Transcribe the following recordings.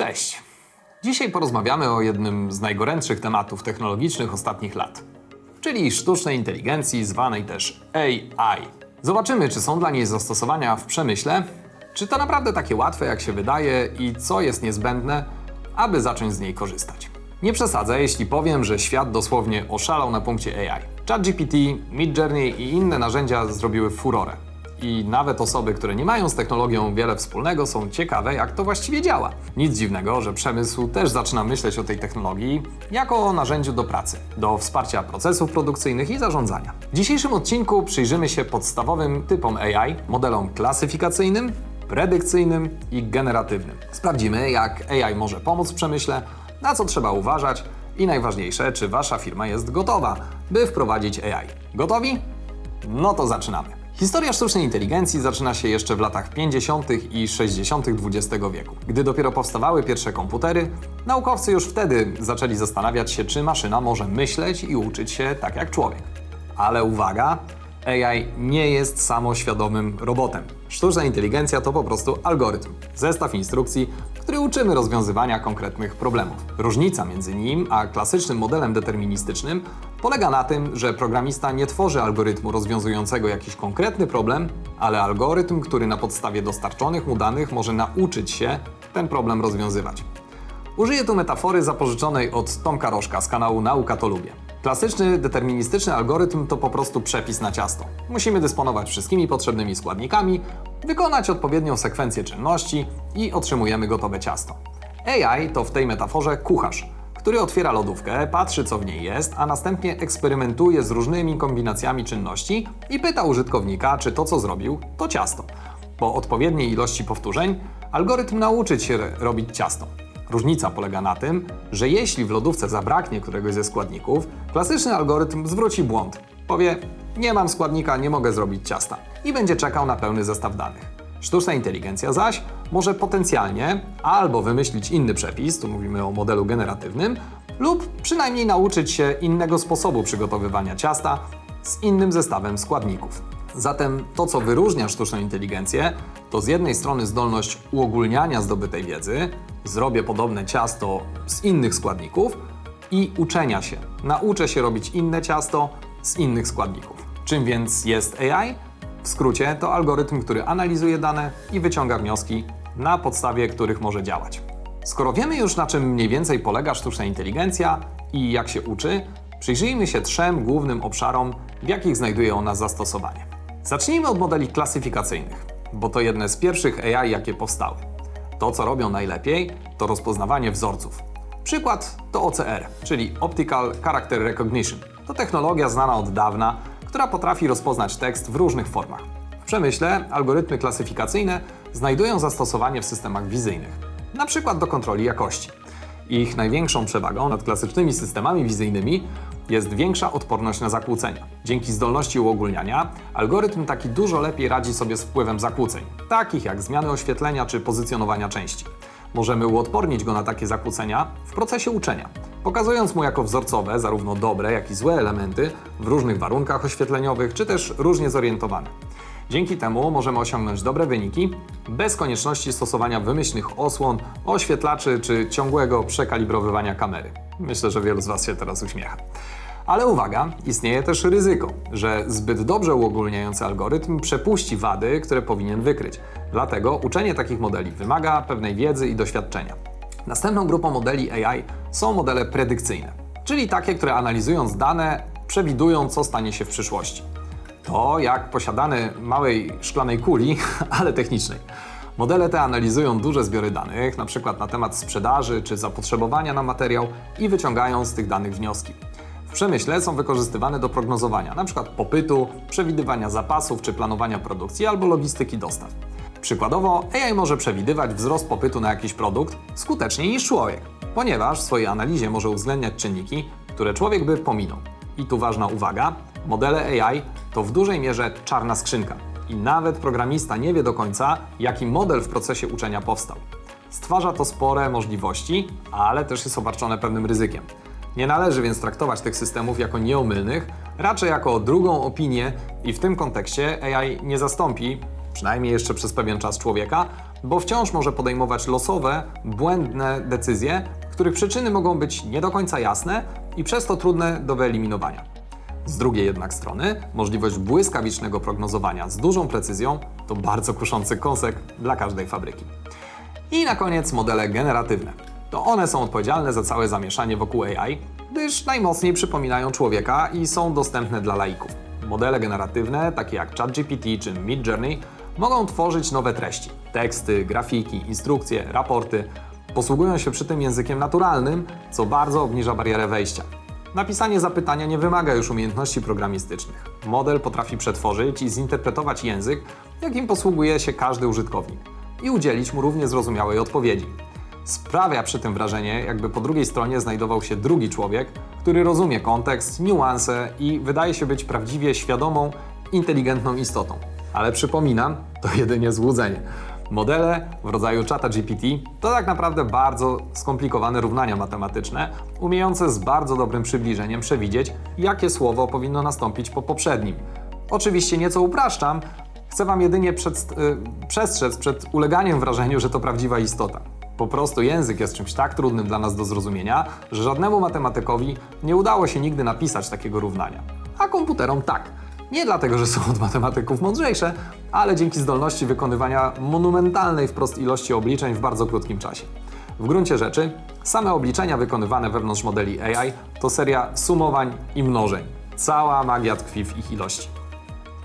Cześć. Dzisiaj porozmawiamy o jednym z najgorętszych tematów technologicznych ostatnich lat, czyli sztucznej inteligencji, zwanej też AI. Zobaczymy, czy są dla niej zastosowania w przemyśle, czy to naprawdę takie łatwe, jak się wydaje, i co jest niezbędne, aby zacząć z niej korzystać. Nie przesadzę, jeśli powiem, że świat dosłownie oszalał na punkcie AI. ChatGPT, Midjourney i inne narzędzia zrobiły furorę. I nawet osoby, które nie mają z technologią wiele wspólnego, są ciekawe, jak to właściwie działa. Nic dziwnego, że przemysł też zaczyna myśleć o tej technologii jako o narzędziu do pracy, do wsparcia procesów produkcyjnych i zarządzania. W dzisiejszym odcinku przyjrzymy się podstawowym typom AI, modelom klasyfikacyjnym, predykcyjnym i generatywnym. Sprawdzimy, jak AI może pomóc w przemyśle, na co trzeba uważać i najważniejsze, czy wasza firma jest gotowa, by wprowadzić AI. Gotowi? No to zaczynamy. Historia sztucznej inteligencji zaczyna się jeszcze w latach 50. i 60. XX wieku. Gdy dopiero powstawały pierwsze komputery, naukowcy już wtedy zaczęli zastanawiać się, czy maszyna może myśleć i uczyć się tak jak człowiek. Ale uwaga, AI nie jest samoświadomym robotem. Sztuczna inteligencja to po prostu algorytm, zestaw instrukcji, który uczymy rozwiązywania konkretnych problemów. Różnica między nim a klasycznym modelem deterministycznym polega na tym, że programista nie tworzy algorytmu rozwiązującego jakiś konkretny problem, ale algorytm, który na podstawie dostarczonych mu danych może nauczyć się ten problem rozwiązywać. Użyję tu metafory zapożyczonej od Tomka Rożka z kanału Nauka to Lubię. Klasyczny, deterministyczny algorytm to po prostu przepis na ciasto. Musimy dysponować wszystkimi potrzebnymi składnikami, wykonać odpowiednią sekwencję czynności i otrzymujemy gotowe ciasto. AI to w tej metaforze kucharz, który otwiera lodówkę, patrzy co w niej jest, a następnie eksperymentuje z różnymi kombinacjami czynności i pyta użytkownika, czy to co zrobił to ciasto. Po odpowiedniej ilości powtórzeń algorytm nauczy się robić ciasto. Różnica polega na tym, że jeśli w lodówce zabraknie któregoś ze składników, klasyczny algorytm zwróci błąd. Powie: Nie mam składnika, nie mogę zrobić ciasta i będzie czekał na pełny zestaw danych. Sztuczna inteligencja zaś może potencjalnie albo wymyślić inny przepis, tu mówimy o modelu generatywnym, lub przynajmniej nauczyć się innego sposobu przygotowywania ciasta z innym zestawem składników. Zatem to, co wyróżnia sztuczną inteligencję, to z jednej strony zdolność uogólniania zdobytej wiedzy, zrobię podobne ciasto z innych składników i uczenia się. Nauczę się robić inne ciasto z innych składników. Czym więc jest AI? W skrócie to algorytm, który analizuje dane i wyciąga wnioski, na podstawie których może działać. Skoro wiemy już na czym mniej więcej polega sztuczna inteligencja i jak się uczy, przyjrzyjmy się trzem głównym obszarom, w jakich znajduje ona zastosowanie. Zacznijmy od modeli klasyfikacyjnych, bo to jedne z pierwszych AI, jakie powstały. To, co robią najlepiej, to rozpoznawanie wzorców. Przykład to OCR, czyli Optical Character Recognition. To technologia znana od dawna, która potrafi rozpoznać tekst w różnych formach. W przemyśle algorytmy klasyfikacyjne znajdują zastosowanie w systemach wizyjnych, na przykład do kontroli jakości. Ich największą przewagą nad klasycznymi systemami wizyjnymi jest większa odporność na zakłócenia. Dzięki zdolności uogólniania, algorytm taki dużo lepiej radzi sobie z wpływem zakłóceń, takich jak zmiany oświetlenia czy pozycjonowania części. Możemy uodpornić go na takie zakłócenia w procesie uczenia, pokazując mu jako wzorcowe zarówno dobre, jak i złe elementy w różnych warunkach oświetleniowych, czy też różnie zorientowane. Dzięki temu możemy osiągnąć dobre wyniki bez konieczności stosowania wymyślnych osłon, oświetlaczy czy ciągłego przekalibrowywania kamery. Myślę, że wielu z Was się teraz uśmiecha. Ale uwaga, istnieje też ryzyko, że zbyt dobrze uogólniający algorytm przepuści wady, które powinien wykryć. Dlatego uczenie takich modeli wymaga pewnej wiedzy i doświadczenia. Następną grupą modeli AI są modele predykcyjne, czyli takie, które analizując dane przewidują, co stanie się w przyszłości. To jak posiadane małej szklanej kuli, ale technicznej. Modele te analizują duże zbiory danych, np. na temat sprzedaży czy zapotrzebowania na materiał i wyciągają z tych danych wnioski. W przemyśle są wykorzystywane do prognozowania np. popytu, przewidywania zapasów czy planowania produkcji albo logistyki dostaw. Przykładowo AI może przewidywać wzrost popytu na jakiś produkt skuteczniej niż człowiek, ponieważ w swojej analizie może uwzględniać czynniki, które człowiek by pominął. I tu ważna uwaga, modele AI to w dużej mierze czarna skrzynka i nawet programista nie wie do końca, jaki model w procesie uczenia powstał. Stwarza to spore możliwości, ale też jest obarczone pewnym ryzykiem. Nie należy więc traktować tych systemów jako nieomylnych, raczej jako drugą opinię i w tym kontekście AI nie zastąpi, przynajmniej jeszcze przez pewien czas człowieka, bo wciąż może podejmować losowe, błędne decyzje, których przyczyny mogą być nie do końca jasne i przez to trudne do wyeliminowania. Z drugiej jednak strony, możliwość błyskawicznego prognozowania z dużą precyzją to bardzo kuszący kąsek dla każdej fabryki. I na koniec modele generatywne. To one są odpowiedzialne za całe zamieszanie wokół AI, gdyż najmocniej przypominają człowieka i są dostępne dla laików. Modele generatywne, takie jak ChatGPT czy Midjourney, mogą tworzyć nowe treści: teksty, grafiki, instrukcje, raporty. Posługują się przy tym językiem naturalnym, co bardzo obniża barierę wejścia. Napisanie zapytania nie wymaga już umiejętności programistycznych. Model potrafi przetworzyć i zinterpretować język, jakim posługuje się każdy użytkownik, i udzielić mu równie zrozumiałej odpowiedzi. Sprawia przy tym wrażenie, jakby po drugiej stronie znajdował się drugi człowiek, który rozumie kontekst, niuanse i wydaje się być prawdziwie świadomą, inteligentną istotą. Ale przypominam, to jedynie złudzenie. Modele w rodzaju czata GPT to tak naprawdę bardzo skomplikowane równania matematyczne, umiejące z bardzo dobrym przybliżeniem przewidzieć, jakie słowo powinno nastąpić po poprzednim. Oczywiście nieco upraszczam, chcę Wam jedynie przed, y, przestrzec przed uleganiem wrażeniu, że to prawdziwa istota. Po prostu język jest czymś tak trudnym dla nas do zrozumienia, że żadnemu matematykowi nie udało się nigdy napisać takiego równania. A komputerom tak. Nie dlatego, że są od matematyków mądrzejsze, ale dzięki zdolności wykonywania monumentalnej wprost ilości obliczeń w bardzo krótkim czasie. W gruncie rzeczy, same obliczenia wykonywane wewnątrz modeli AI to seria sumowań i mnożeń. Cała magia tkwi w ich ilości.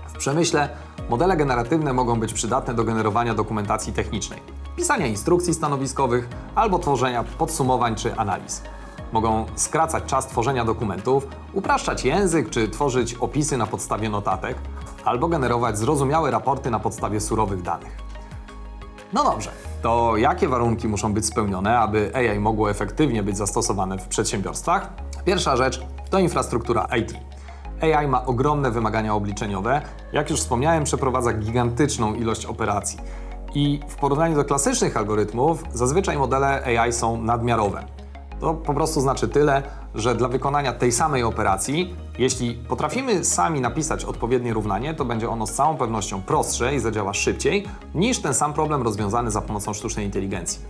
W przemyśle modele generatywne mogą być przydatne do generowania dokumentacji technicznej, pisania instrukcji stanowiskowych albo tworzenia podsumowań czy analiz. Mogą skracać czas tworzenia dokumentów, upraszczać język czy tworzyć opisy na podstawie notatek, albo generować zrozumiałe raporty na podstawie surowych danych. No dobrze, to jakie warunki muszą być spełnione, aby AI mogło efektywnie być zastosowane w przedsiębiorstwach? Pierwsza rzecz to infrastruktura IT. AI ma ogromne wymagania obliczeniowe. Jak już wspomniałem, przeprowadza gigantyczną ilość operacji. I w porównaniu do klasycznych algorytmów, zazwyczaj modele AI są nadmiarowe. To po prostu znaczy tyle, że dla wykonania tej samej operacji, jeśli potrafimy sami napisać odpowiednie równanie, to będzie ono z całą pewnością prostsze i zadziała szybciej niż ten sam problem rozwiązany za pomocą sztucznej inteligencji.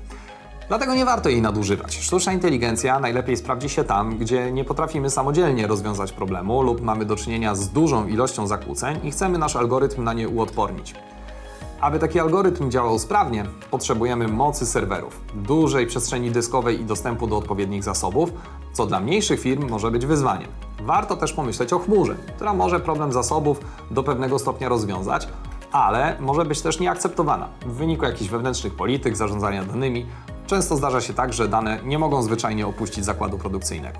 Dlatego nie warto jej nadużywać. Sztuczna inteligencja najlepiej sprawdzi się tam, gdzie nie potrafimy samodzielnie rozwiązać problemu lub mamy do czynienia z dużą ilością zakłóceń i chcemy nasz algorytm na nie uodpornić. Aby taki algorytm działał sprawnie, potrzebujemy mocy serwerów, dużej przestrzeni dyskowej i dostępu do odpowiednich zasobów, co dla mniejszych firm może być wyzwaniem. Warto też pomyśleć o chmurze, która może problem zasobów do pewnego stopnia rozwiązać, ale może być też nieakceptowana w wyniku jakichś wewnętrznych polityk zarządzania danymi. Często zdarza się tak, że dane nie mogą zwyczajnie opuścić zakładu produkcyjnego.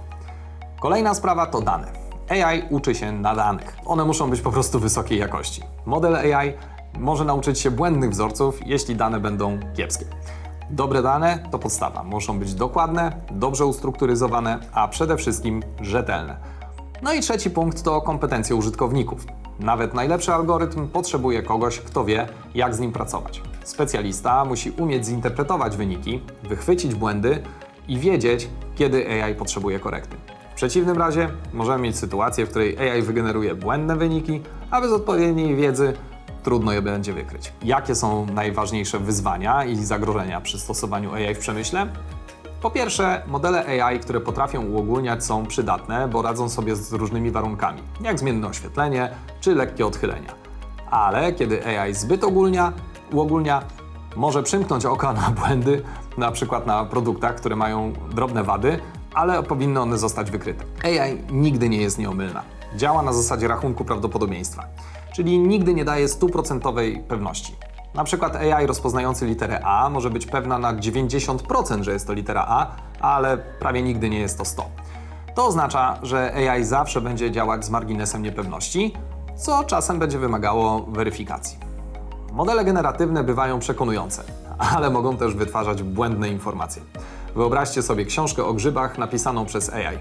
Kolejna sprawa to dane. AI uczy się na danych. One muszą być po prostu wysokiej jakości. Model AI może nauczyć się błędnych wzorców, jeśli dane będą kiepskie. Dobre dane to podstawa. Muszą być dokładne, dobrze ustrukturyzowane, a przede wszystkim rzetelne. No i trzeci punkt to kompetencje użytkowników. Nawet najlepszy algorytm potrzebuje kogoś, kto wie, jak z nim pracować. Specjalista musi umieć zinterpretować wyniki, wychwycić błędy i wiedzieć, kiedy AI potrzebuje korekty. W przeciwnym razie możemy mieć sytuację, w której AI wygeneruje błędne wyniki, a bez odpowiedniej wiedzy trudno je będzie wykryć. Jakie są najważniejsze wyzwania i zagrożenia przy stosowaniu AI w przemyśle? Po pierwsze, modele AI, które potrafią uogólniać, są przydatne, bo radzą sobie z różnymi warunkami, jak zmienne oświetlenie czy lekkie odchylenia. Ale kiedy AI zbyt ogólnia, uogólnia, może przymknąć oka na błędy, na przykład na produktach, które mają drobne wady, ale powinny one zostać wykryte. AI nigdy nie jest nieomylna. Działa na zasadzie rachunku prawdopodobieństwa, czyli nigdy nie daje stuprocentowej pewności. Na przykład AI rozpoznający literę A może być pewna na 90%, że jest to litera A, ale prawie nigdy nie jest to 100. To oznacza, że AI zawsze będzie działać z marginesem niepewności, co czasem będzie wymagało weryfikacji. Modele generatywne bywają przekonujące, ale mogą też wytwarzać błędne informacje. Wyobraźcie sobie książkę o grzybach napisaną przez AI.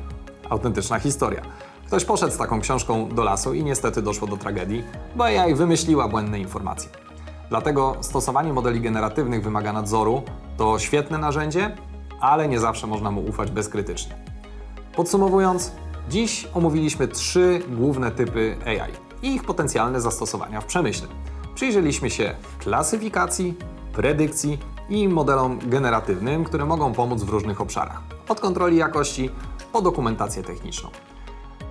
Autentyczna historia. Ktoś poszedł z taką książką do lasu i niestety doszło do tragedii, bo AI wymyśliła błędne informacje. Dlatego stosowanie modeli generatywnych wymaga nadzoru. To świetne narzędzie, ale nie zawsze można mu ufać bezkrytycznie. Podsumowując, dziś omówiliśmy trzy główne typy AI i ich potencjalne zastosowania w przemyśle. Przyjrzeliśmy się klasyfikacji, predykcji i modelom generatywnym, które mogą pomóc w różnych obszarach. Od kontroli jakości po dokumentację techniczną.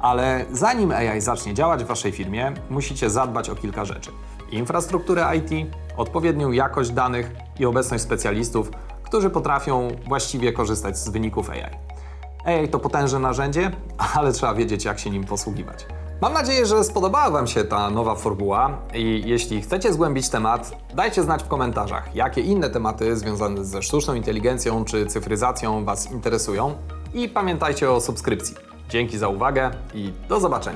Ale zanim AI zacznie działać w Waszej firmie, musicie zadbać o kilka rzeczy. Infrastrukturę IT, odpowiednią jakość danych i obecność specjalistów, którzy potrafią właściwie korzystać z wyników AI. AI to potężne narzędzie, ale trzeba wiedzieć, jak się nim posługiwać. Mam nadzieję, że spodobała Wam się ta nowa formuła i jeśli chcecie zgłębić temat, dajcie znać w komentarzach, jakie inne tematy związane ze sztuczną inteligencją czy cyfryzacją Was interesują i pamiętajcie o subskrypcji. Dzięki za uwagę i do zobaczenia.